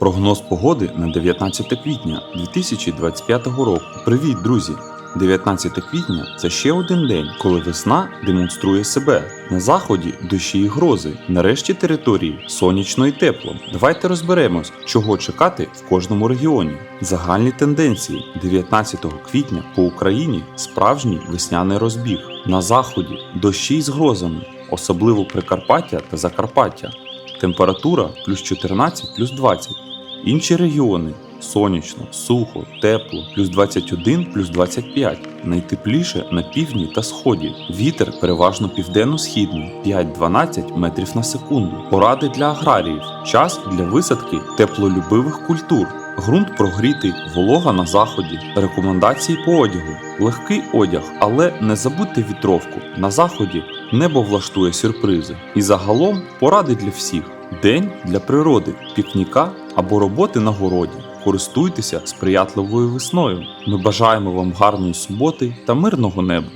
Прогноз погоди на 19 квітня 2025 року. Привіт, друзі! 19 квітня це ще один день, коли весна демонструє себе. На заході дощі і грози, нарешті території сонячно і тепло. Давайте розберемось, чого чекати в кожному регіоні. Загальні тенденції 19 квітня по Україні справжній весняний розбіг. На заході дощі з грозами, особливо Прикарпаття та Закарпаття. Температура плюс 14, плюс 20. Інші регіони сонячно, сухо, тепло, плюс 21, плюс 25. Найтепліше на півдні та сході. Вітер переважно південно-східний 5-12 метрів на секунду. Поради для аграріїв. Час для висадки теплолюбивих культур. Ґрунт прогрітий, волога на заході. Рекомендації по одягу. Легкий одяг, але не забудьте вітровку. На заході небо влаштує сюрпризи. І загалом поради для всіх. День для природи, пікніка або роботи на городі. Користуйтеся сприятливою весною. Ми бажаємо вам гарної суботи та мирного неба.